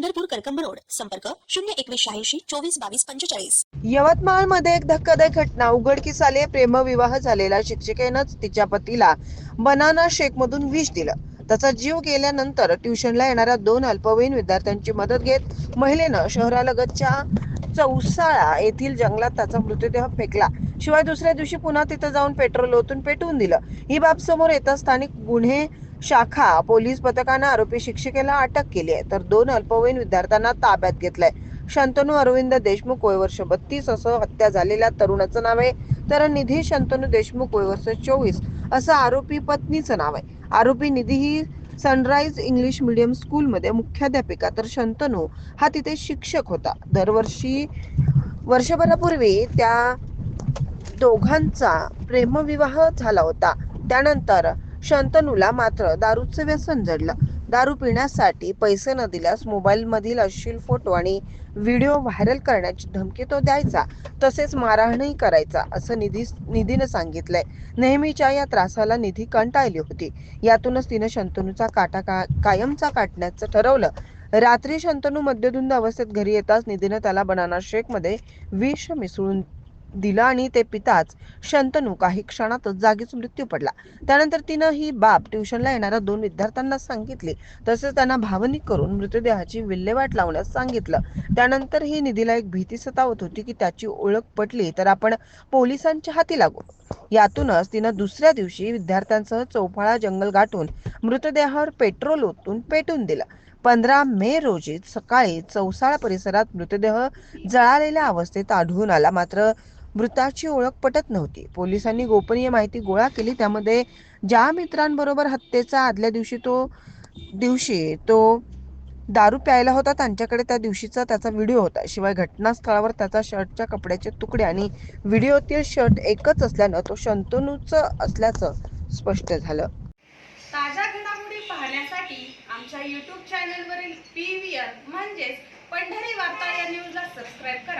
Pandharpur Karkamb road. संपर्क शून्य एकवीस शहाऐंशी चोवीस बावीस पंचेचाळीस. यवतमाळमध्ये एक धक्कादायक घटना. उघडकीस आली प्रेमविवाह झालेल्या शिक्षिकेनंच तिच्या पतीला बनाना शेक मधून विष दिलं. त्याचा जीव गेल्यानंतर ट्युशनला येणाऱ्या दोन अल्पवयीन विद्यार्थ्यांची मदत घेत महिलेनं शहरालगतच्या चौसाळा येथील जंगलात त्याचा मृतदेह फेकला. शिवाय दुसऱ्या दिवशी पुन्हा तिथं जाऊन पेट्रोल ओतून पेटवून दिलं. ही बाब समोर येता स्थानिक गुन्हे शाखा पोलीस पथकानं आरोपी शिक्षिकेला अटक केली आहे. तर दोन अल्पवयीन विद्यार्थ्यांना ताब्यात घेतलंय. शंतनू अरविंद देशमुख वय वर्ष बत्तीस असं हत्या झालेल्या तरुणाचं नाव आहे. तर निधी शंतनू देशमुख वय वर्ष चोवीस असं आरोपी पत्नीचं नाव आहे. आरोपी निधी ही सनराइज इंग्लिश मीडियम स्कूलमध्ये मुख्याध्यापिका. तर शंतनू हा तिथे शिक्षक होता. दरवर्षी वर्षभरापूर्वी त्या दोघांचा प्रेमविवाह झाला होता. त्यानंतर शंतनूला मात्र दारूचं व्यसन जडलं. दारू पिण्यासाठी पैसे न दिल्यास मोबाईल मधील अश्लील फोटो आणि व्हिडिओ व्हायरल करण्याची धमकी तो द्यायचा तसेच मारहाणही करायचा असं निधी निधीनं सांगितलंय. नेहमीच्या या त्रासाला निधी कंटाळली होती. यातूनच तिनं शंतनूचा काटा का कायमचा काटण्याचं ठरवलं. रात्री शंतनू मद्यधुंद अवस्थेत घरी येताच निधीनं त्याला बनाना शेकमध्ये विष मिसळून दिलं आणि ते पिताच शंतनू काही क्षणातच जागीच मृत्यू पडला. त्यानंतर तिनं ही बाब ट्युशनला येणाऱ्या दोन विद्यार्थ्यांना सांगितली. तसेच त्यांना भावनिक करून मृतदेहाची विल्हेवाट लावण्यास सांगितलं. त्यानंतर ही निधीला एक भीती सतावत होती की त्याची ओळख पटली तर आपण पोलिसांच्या हाती लागू. यातूनच तिनं दुसऱ्या दिवशी विद्यार्थ्यांसह चौफाळा जंगल गाठून मृतदेहावर पेट्रोल ओतून पेटून दिलं. पंधरा मे रोजी सकाळी चौसाळा परिसरात मृतदेह जळालेल्या अवस्थेत आढळून आला. मात्र मृताची ओळख पटत नव्हती. पोलिसांनी गोपनीय माहिती गोळा केली. त्यामध्ये ज्या मित्रांबरोबर हत्येचा आदल्या दिवशी तो दिवशी तो दारू प्यायला होता त्यांच्याकडे त्या दिवशीचा त्याचा व्हिडिओ होता. शिवाय घटनास्थळावर त्याचा शर्टच्या कपड्याचे तुकडे आणि व्हिडिओतील शर्ट एकच असल्यानं तो शंतनूच असल्याचं स्पष्ट झालं. ताज्या घडामोडी पाहण्यासाठी आमच्या युट्यूब चॅनलवरील पी व्ही आर म्हणजेच पंढरी वार्ता या